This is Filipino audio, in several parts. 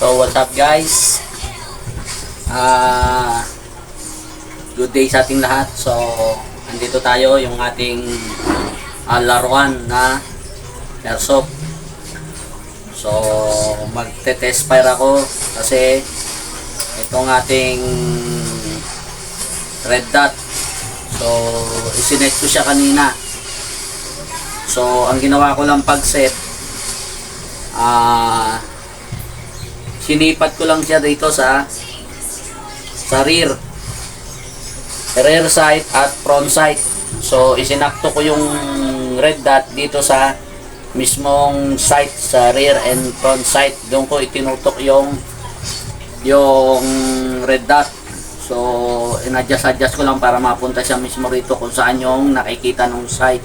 So, what's up guys? Ah, good day sa ating lahat. So, andito tayo yung ating ah, laruan na airsoft. So, magte-test fire ako kasi itong ating red dot. So, isinet ko siya kanina. So, ang ginawa ko lang pag-set, ah, sinipat ko lang siya dito sa sa rear. Rear sight at front sight so isinakto ko yung red dot dito sa mismong sight sa rear and front sight doon ko itinutok yung yung red dot. So in-adjust adjust ko lang para mapunta siya mismo rito kung saan yung nakikita ng sight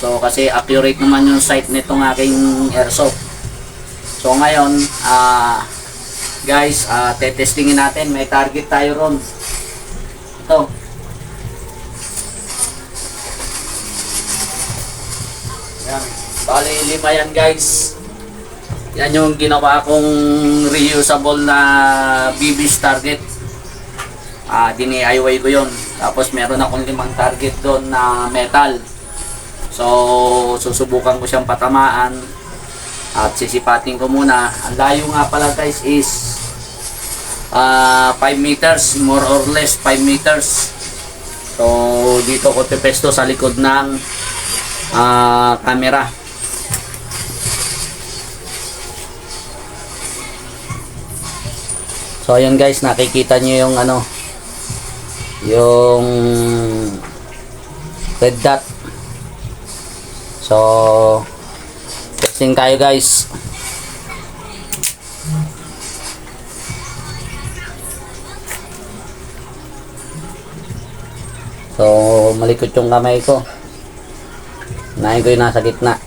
so kasi accurate naman yung sight nitong aking airsoft So ngayon, ah guys, ah tetestingin natin. May target tayo ron. Ito. Yan. Bali, lima yan guys. Yan yung ginawa kong reusable na BB's target. Ah, dini-IY ko yon. Tapos meron akong limang target doon na metal. So, susubukan ko siyang patamaan at sisipatin ko muna. Ang layo nga pala guys is ah 5 meters, more or less 5 meters. So dito ko tepesto sa likod ng ah camera. So ayan guys, nakikita nyo yung ano yung red dot. So Testing tayo guys. So, malikot yung kamay ko. Nahin ko yung nasa gitna.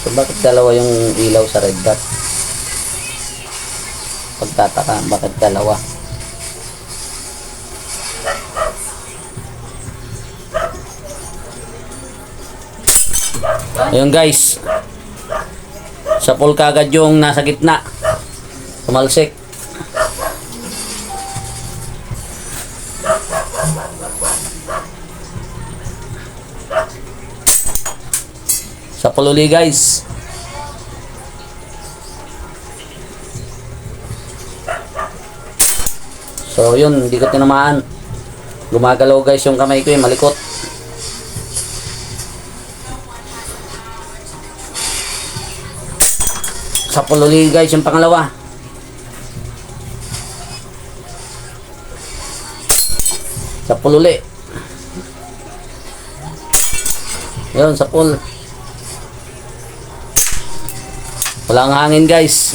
So, bakit dalawa yung ilaw sa red dot? Pagtataka, bakit dalawa? Ayun guys. Sa pool kagad yung nasa gitna. Tumalsik. Sa pool uli guys. So yun, hindi ko tinamaan. Gumagalaw guys yung kamay ko, eh, malikot. Sa pululi guys, yung pangalawa. Sa pululi. Yun, sa pool. Walang hangin guys.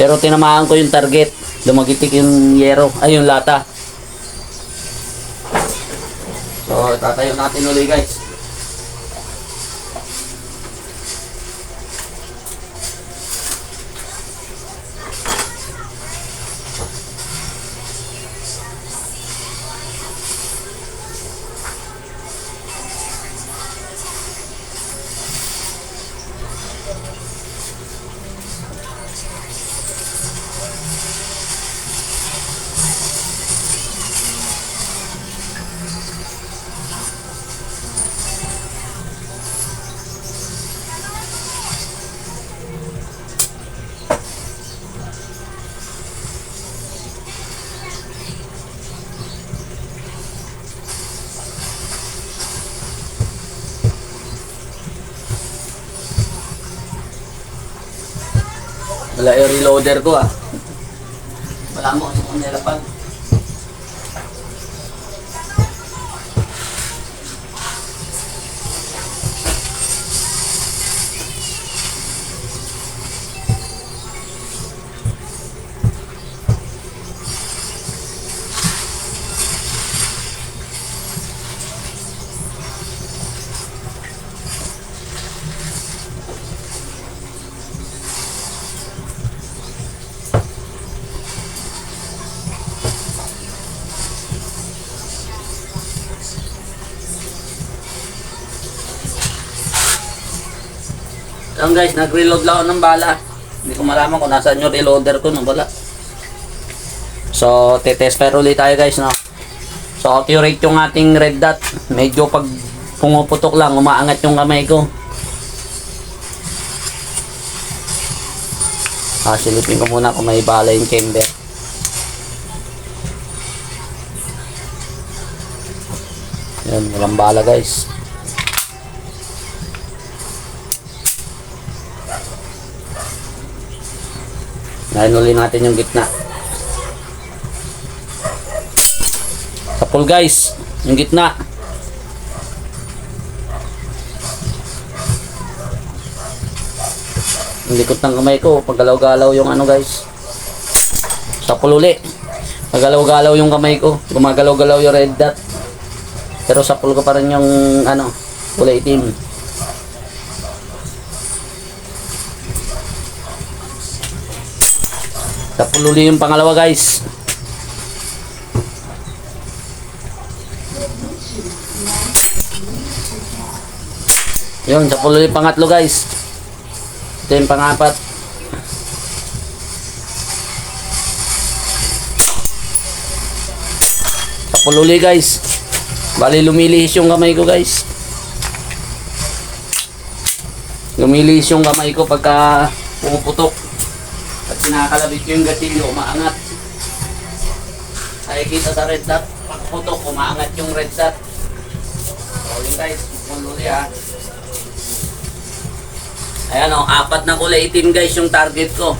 Pero tinamaan ko yung target. Lumagitik yung yero. Ay, yung lata. So, tatayo natin uli guys. Wala yung reloader ko ah. Wala mo kasi kung nilapag. Ayan guys, nag-reload lang ako ng bala. Hindi ko malaman kung nasaan yung reloader ko. No, wala. So, tetest pero ulit tayo guys, no? So, accurate yung ating red dot. Medyo pag pumuputok lang, umaangat yung kamay ko. Ah, silipin ko muna kung may bala yung chamber. Yan, walang bala guys. Nahinuli natin yung gitna. Kapul guys, yung gitna. Ang likot ng kamay ko, paggalaw-galaw yung ano guys. Sa uli. Paggalaw-galaw yung kamay ko, gumagalaw-galaw yung red dot. Pero sa ko pa rin yung ano, kulay itim. Sa uli yung pangalawa guys. Yun, pulo yung pangatlo guys. Ito yung pangapat. Sa pululi guys. Bali lumilihis yung kamay ko guys. Lumilihis yung kamay ko pagka pumuputok. Ko yung gatilyo, umaangat. Ay kita sa red dot. Pagputok, umaangat yung red dot. Yun guys, pululi ha. Ayan o, apat na kulay itim guys yung target ko.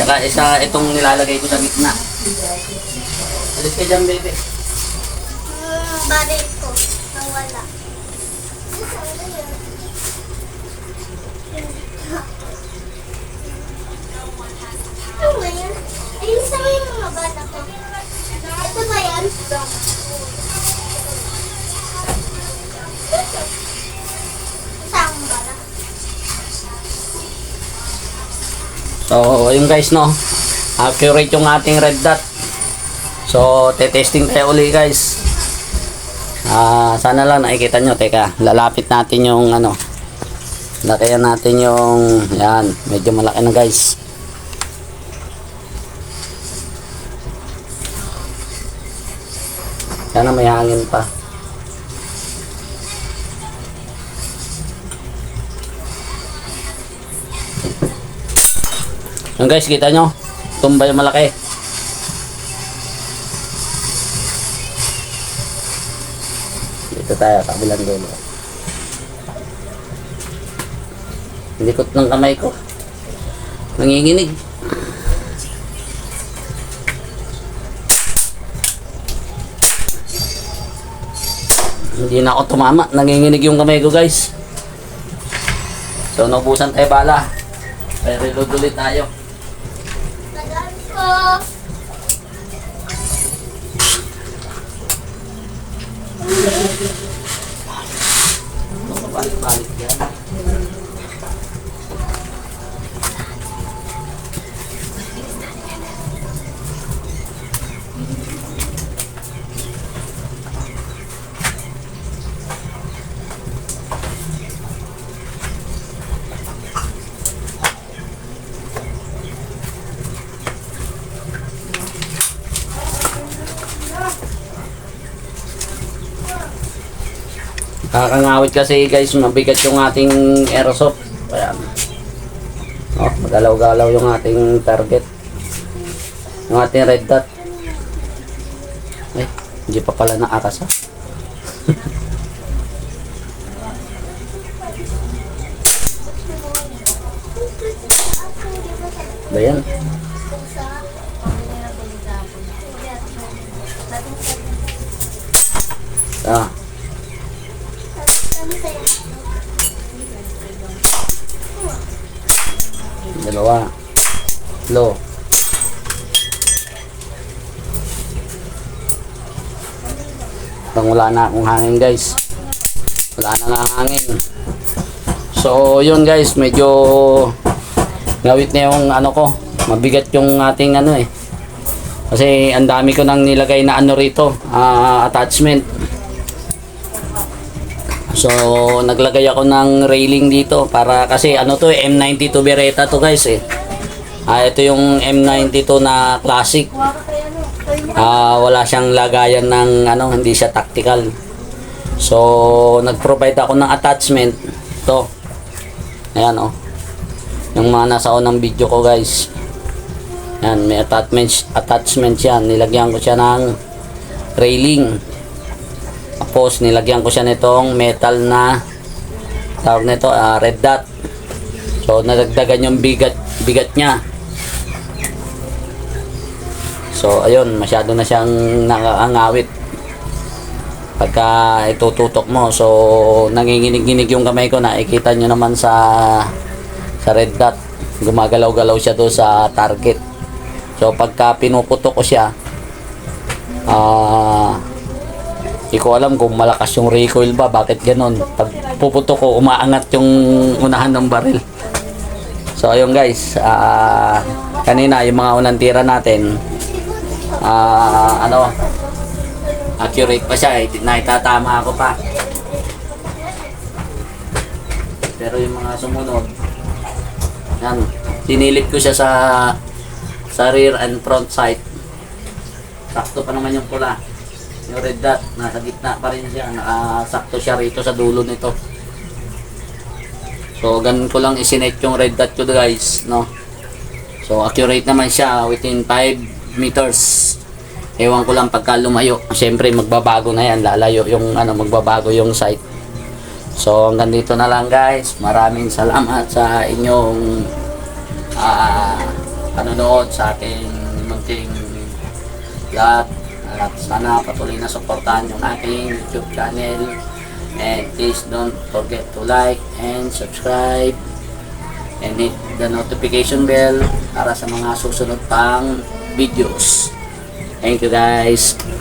Saka isa itong nilalagay ko sa gitna. Alis ka dyan, baby. Hmm, baril ko. Nawala. Ano ba yan? Ayun sa may mga bala ko. Ito ba yan? So, yung guys no. Accurate yung ating red dot. So, te-testing tayo uli guys. Ah, sana lang nakikita nyo. Teka, lalapit natin yung ano. Lakayan natin yung yan, medyo malaki na guys. Sana may hangin pa. Yung guys, kita nyo? Tumba yung malaki. Dito tayo, kabilang dulo. Likot ng kamay ko. Nanginginig. Hindi na ako tumama. Nanginginig yung kamay ko guys. So, naubusan tayo bala. Pero reload ulit tayo. Tagal ko. Balik-balik yan. Kakangawit kasi guys, mabigat yung ating airsoft. Ayan. Oh, magalaw-galaw yung ating target. Yung ating red dot. Ay, hindi pa pala naakas ha. Ba yan? Ah, dalawa. Low. Bang wala na akong hangin guys. Wala na nga hangin. So yun guys, medyo ngawit na yung ano ko. Mabigat yung ating ano eh. Kasi ang dami ko nang nilagay na ano rito, ah, attachment. So, naglagay ako ng railing dito para kasi ano to, eh, M92 Beretta to guys eh. Ah, ito yung M92 na classic. Ah, wala siyang lagayan ng ano, hindi siya tactical. So, nag-provide ako ng attachment. To. Ayan oh. Yung mga nasa unang video ko guys. Yan, may attachment, attachment yan. Nilagyan ko siya ng railing. Tapos, nilagyan ko siya nitong metal na tawag nito, ah, red dot. So, nadagdagan yung bigat, bigat niya. So, ayun, masyado na siyang nakaangawit. Pagka itututok mo, so nanginginig-ginig yung kamay ko, nakikita nyo naman sa sa red dot. Gumagalaw-galaw siya doon sa target. So, pagka pinuputok ko siya, ah, hindi ko alam kung malakas yung recoil ba, bakit ganon. Pag puputok ko, umaangat yung unahan ng baril. So, ayun guys, ah, kanina yung mga unang tira natin, ah, ano, accurate pa siya, eh. naitatama ako pa. Pero yung mga sumunod, yan, sinilip ko siya sa sa rear and front sight. Sakto pa naman yung pula. Yung red dot, nasa gitna pa rin siya. Nakasakto siya rito sa dulo nito. So, ganun ko lang isinet yung red dot ko guys, no? So, accurate naman siya within 5 meters. Ewan ko lang pagka lumayo. Siyempre, magbabago na yan. Lalayo yung, ano, magbabago yung sight. So, hanggang dito na lang guys. Maraming salamat sa inyong ah panonood sa ating munting vlog. At sana patuloy na suportahan yung aking YouTube channel. And please don't forget to like and subscribe and hit the notification bell para sa mga susunod pang videos. Thank you guys.